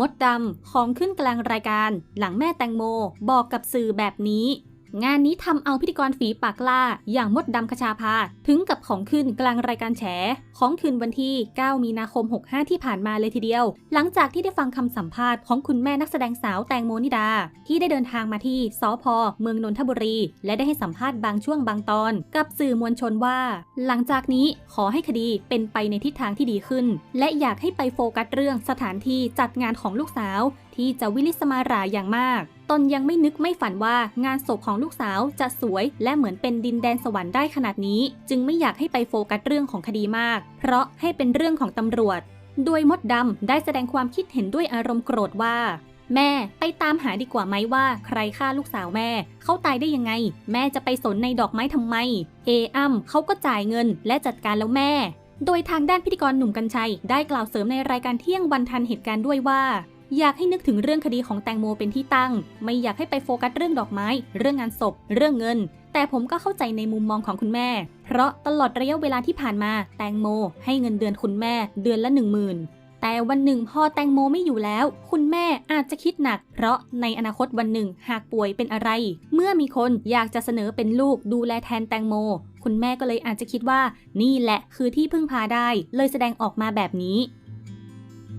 มดดำของขึ้นกลางรายการหลังแม่แตงโมบอกกับสื่อแบบนี้ งานนี้ทำเอาพิธีกรฝีปากกล้า อย่างมดดำคชาภา ถึงกับของขึ้นกลางรายการแฉ ของคืนวันที่ 9 มีนาคม 65 ที่ผ่านมาเลยทีเดียว หลังจากที่ได้ฟังคำสัมภาษณ์ของคุณแม่นักแสดงสาวแตงโมนิดา ที่ได้เดินทางมาที่สพเมืองนนทบุรี และได้ให้สัมภาษณ์บางช่วงบางตอน กับสื่อมวลชนว่า หลังจากนี้ขอให้คดีเป็นไปในทิศทางที่ดีขึ้น และอยากให้ไปโฟกัสเรื่องสถานที่จัดงานของลูกสาว ที่จะวิลิสมาราอย่างมาก ตนยังไม่นึกไม่ฝันว่างานศพของลูกสาวจะสวย และเหมือนเป็นดินแดนสวรรค์ได้ขนาดนี้ จึงไม่อยากให้ไปโฟกัสเรื่องของคดีมาก เพราะให้เป็นเรื่องของตำรวจ โดยมดดำได้แสดงความคิดเห็นด้วยอารมณ์โกรธว่า แม่ไปตามหาดีกว่าไหมว่า ใครฆ่าลูกสาวแม่ เขาตายได้ยังไง แม่จะไปสนในดอกไม้ทำไม เออ้ำเขาก็จ่ายเงินและจัดการแล้วแม่โดยทางด้านพิธีกรหนุ่มกัญชัย ได้กล่าวเสริมในรายการเที่ยงวันทันเหตุการณ์ด้วยว่า อยากให้นึกถึงเรื่องคดีของแตงโมเป็นที่ตั้ง ไม่อยากให้ไปโฟกัสเรื่องดอกไม้ เรื่องงานศพ เรื่องเงิน แต่ผมก็เข้าใจในมุมมองของคุณแม่ เพราะตลอดระยะเวลาที่ผ่านมา แตงโม ให้เงินเดือนคุณแม่เดือนละหนึ่งหมื่นแต่วันหนึ่งพอแตงโมไม่อยู่แล้ว คุณแม่อาจจะคิดหนัก เพราะในอนาคตวันหนึ่งหากป่วยเป็นอะไร เมื่อมีคนอยากจะเสนอเป็นลูกดูแลแทนแตงโม คุณแม่ก็เลยอาจจะคิดว่า นี่แหละคือที่พึ่งพาได้ เลยแสดงออกมาแบบนี้